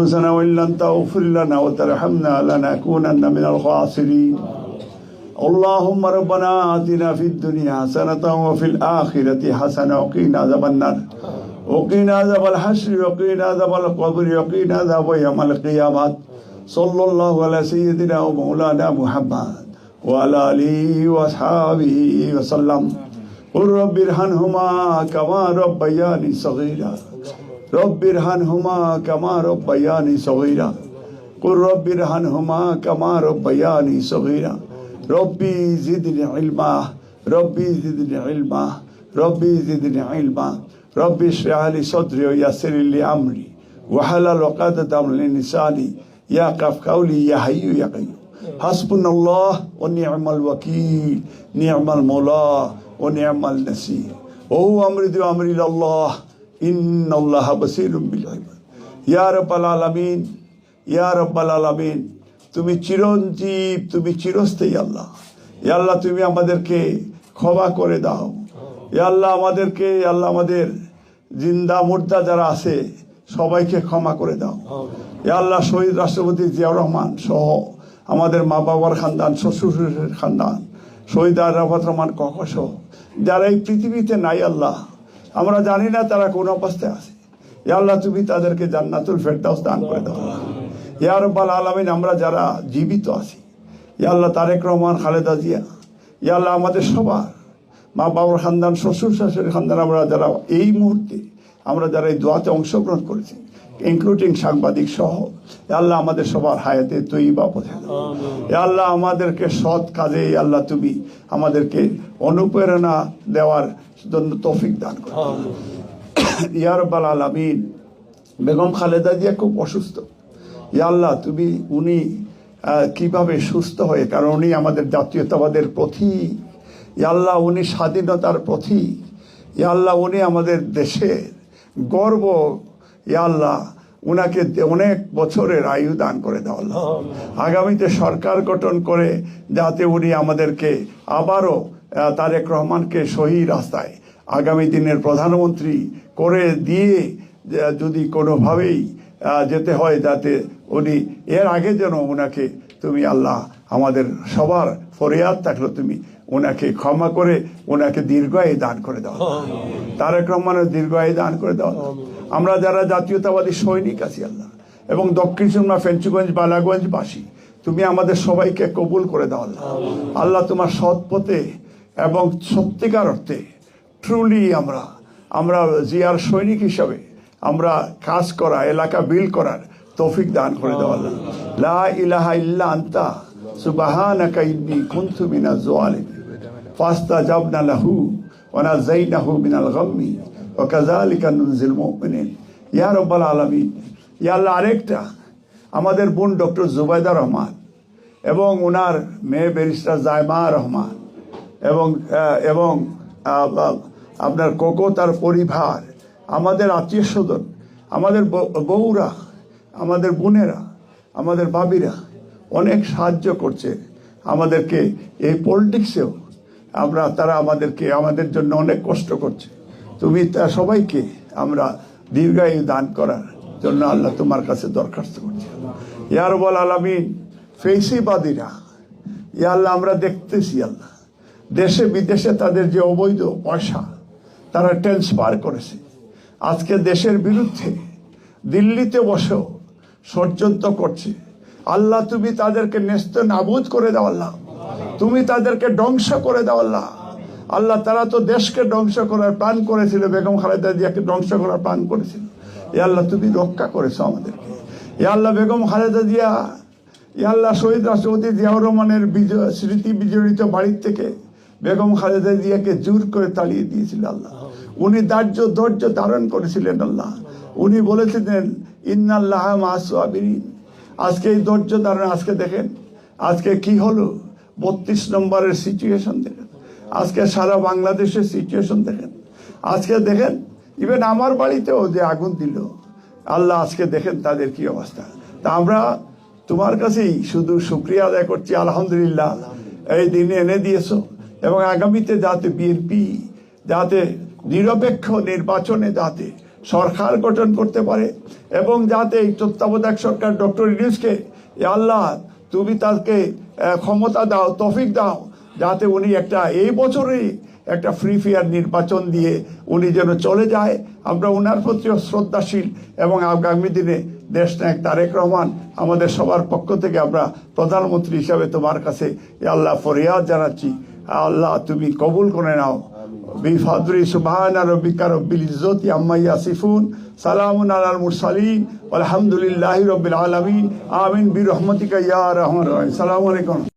أنفسنا وإن لم تغفر لنا وترحمنا لنكونن من الخاسرين. اللهم ربنا آتنا في الدنيا حسنة وفي الآخرة حسنة وقنا عذاب النار. وقنا عذاب الحشر وقنا عذاب القبر وقنا عذاب يوم القيامة. صلى الله على سيدنا ومولانا محمد وعلى آله وأصحابه وسلم. قل رب ارحمهما كما ربياني صغيرا. رب ارحمهما كما ربياني صغيرا. قل رب ارحمهما كما ربياني صغيرا. ربي زدني علما. ربي زدني علما. ربي زدني علما. ربي اشرح لي صدري ويسر لي أمري. وحلل عقدة من لساني. قف قولي يا حي يا قيوم. حسبنا الله ونعم الوكيل. نعم المولى ونعم النصير. وهو أمر دو أمر إلى الله তুমি চিরঞ্জীব তুমি চিরস্থায়ী আল্লাহ। ইয়াল্লাহ তুমি আমাদেরকে ক্ষমা করে দাও। ইয়াল্লাহ আমাদেরকে আল্লাহ আমাদের জিন্দা মুর্দা যারা আছে সবাইকে ক্ষমা করে দাও। আল্লাহ শহীদ রাষ্ট্রপতি জিয়াউর রহমান সহ আমাদের মা বাবার খানদান শ্বশুর খানদান শহীদ আর রহমান কখসহ যারা এই পৃথিবীতে নাই আল্লাহ আমরা জানি না তারা কোন অবস্থায় আছে। আল্লাহ, তুমি তাদেরকে জান্নাতুল ফেরদাউস দান করে দাও। ইয়া রব্বাল আলামিন, আমরা যারা জীবিত আছি ইয়া আল্লাহ, তারেক রহমান, খালেদা জিয়া ইয়া আল্লাহ, আমাদের সবার মা বাবার খানদান, শ্বশুর শাশুড়ির খানদান, আমরা যারা এই মুহূর্তে, আমরা যারা এই দোয়াতে অংশগ্রহণ করেছি ইনক্লুডিং সাংবাদিক সহ আল্লাহ আমাদের সবার হায়াতে তৈবা পথে দাও। ইয়া আল্লাহ আমাদেরকে সৎ কাজে আল্লাহ তুমি আমাদেরকে অনুপ্রেরণা দেওয়ার জন্য তৌফিক দান কর। ইয়া রব্বাল আলামিন বেগম খালেদা জিয়া খুব অসুস্থ। ইয়া আল্লাহ তুমি উনি কীভাবে সুস্থ হয়ে কারণ উনি আমাদের জাতীয়তাবাদের প্রতীক আল্লাহ উনি স্বাধীনতার প্রতীক আল্লাহ উনি আমাদের দেশের গর্ব ইয়া আল্লাহ উনাকে অনেক বছরের আয়ু দান করে দেওয়া আল্লাহ। আগামীতে সরকার গঠন করে যাতে উনি আমাদেরকে আবারও তারেক রহমানকে সহি রাস্তায় আগামী দিনের প্রধানমন্ত্রী করে দিয়ে যদি কোনোভাবেই যেতে হয় যাতে উনি এর আগে যেন ওনাকে তুমি আল্লাহ আমাদের সবার ফরিয়াদ থাকল তুমি ওনাকে ক্ষমা করে ওনাকে দীর্ঘায়ু দান করে দাও তারেক রহমানের দীর্ঘায়ু দান করে দাও আমরা যারা জাতীয়তাবাদী সৈনিক আছি আল্লাহ এবং দক্ষিণ সুরমা ফেঞ্চুগঞ্জ বালাগঞ্জবাসী তুমি আমাদের সবাইকে কবুল করে দাও আল্লাহ। আল্লাহ তোমার সৎ পথে এবং সত্যিকার অর্থে ট্রুলি আমরা আমরা জিয়ার সৈনিক হিসাবে আমরা কাজ করা এলাকা বিল করার তৌফিক দান করে দেওয়া আল্লাহ। লা ইলাহা ইল্লা আনতা সুবহানাকা ইন্নী কুনতু মিনাজ ফাস্তাজাবনা লাহু আল্লাহ আরেকটা। আমাদের বোন ডক্টর জুবাইদা রহমান এবং ওনার মেয়ে ব্যারিস্টার জায়মা রহমান এবং এবং আপনার কোকো, তার পরিবার, আমাদের আত্মীয় স্বজন, আমাদের বউ- বউরা, আমাদের বোনেরা, আমাদের বাবিরা অনেক সাহায্য করছে আমাদেরকে এই পলিটিক্সেও আমরা, তারা আমাদেরকে, আমাদের জন্য অনেক কষ্ট করছে। তুমি তা সবাইকে আমরা দীর্ঘায়ু দান করার জন্য আল্লাহ তোমার কাছে দরখাস্ত করছি। ইয়ার বল আলামিন, ফেসিবাদীরা, ইয়া আল্লাহ, আমরা দেখতেছি আল্লাহ। দেশে বিদেশে তাদের যে অবৈধ পয়সা, তারা ট্রান্সফার করেছে। আজকে দেশের বিরুদ্ধে দিল্লিতে বসেও ষড়যন্ত্র করছে। আল্লাহ, তুমি তাদেরকে ন্যস্ত নাবুদ করে দাও আল্লাহ। তুমি তাদেরকে ধ্বংস করে দাও আল্লাহ। আল্লাহ তারা তো দেশকে ধ্বংস করার প্ল্যান করেছিল, বেগম খালেদা জিয়াকে ধ্বংস করার প্ল্যান করেছিল। এ আল্লাহ তুমি রক্ষা করেছ আমাদেরকে। এ আল্লাহ বেগম খালেদা জিয়া, এ আল্লাহ শহীদ রাষ্ট্রপতি জিয়াউর রহমানের বিজয়, স্মৃতি বিজড়িত বাড়ির থেকে বেগম খালেদা জিয়াকে জোর করে তাড়িয়ে দিয়েছিল আল্লাহ। উনি দার্য ধৈর্য ধারণ করেছিলেন আল্লাহ। উনি বলেছিলেন, ইন্নাল্লাহ মাসুয়াবিন আজকে এই ধৈর্য ধারণ, আজকে দেখেন, আজকে কি হলো? বত্রিশ নম্বরের সিচুয়েশন দেখেন। আজকে সারা বাংলাদেশের সিচুয়েশন দেখেন। আজকে দেখেন ইভেন আমার বাড়িতেও যে আগুন দিল, আল্লাহ আজকে দেখেন তাদের কি অবস্থা। তা আমরা তোমার কাছেই শুধু শুক্রিয়া আদায় করছি, আলহামদুলিল্লাহ। এই দিনে এনে দিয়েছ। এবং আগামীতে যাতে বিএনপি যাতে নিরপেক্ষ নির্বাচনে যাতে সরকার গঠন করতে পারে, এবং যাতে এই তত্ত্বাবধায়ক সরকার ডক্টর ইউনুসকে আল্লাহ তুমি তাকে ক্ষমতা দাও, তফিক দাও, যাতে উনি একটা, এই বছরেই একটা ফ্রি ফেয়ার নির্বাচন দিয়ে উনি যেন চলে যায়। আমরা ওনার প্রতিও শ্রদ্ধাশীল এবং আগামী দিনে দেশ নায়ক তারেক রহমান আমাদের সবার পক্ষ থেকে আমরা প্রধানমন্ত্রী হিসাবে তোমার কাছে আল্লাহ ফরিয়াদ জানাচ্ছি। আল্লাহ তুমি কবুল করে নাও। বিফাদরি সুবহান রব্বিকা রব্বিল ইজ্জতি আম্মা ইয়াসিফুন সালামুন আলাল মুরসালিন আলহামদুলিল্লাহি রব্বিল আলামিন আমিন বিরহমাতিকা ইয়া রহমান রহিম সালামু আলাইকুম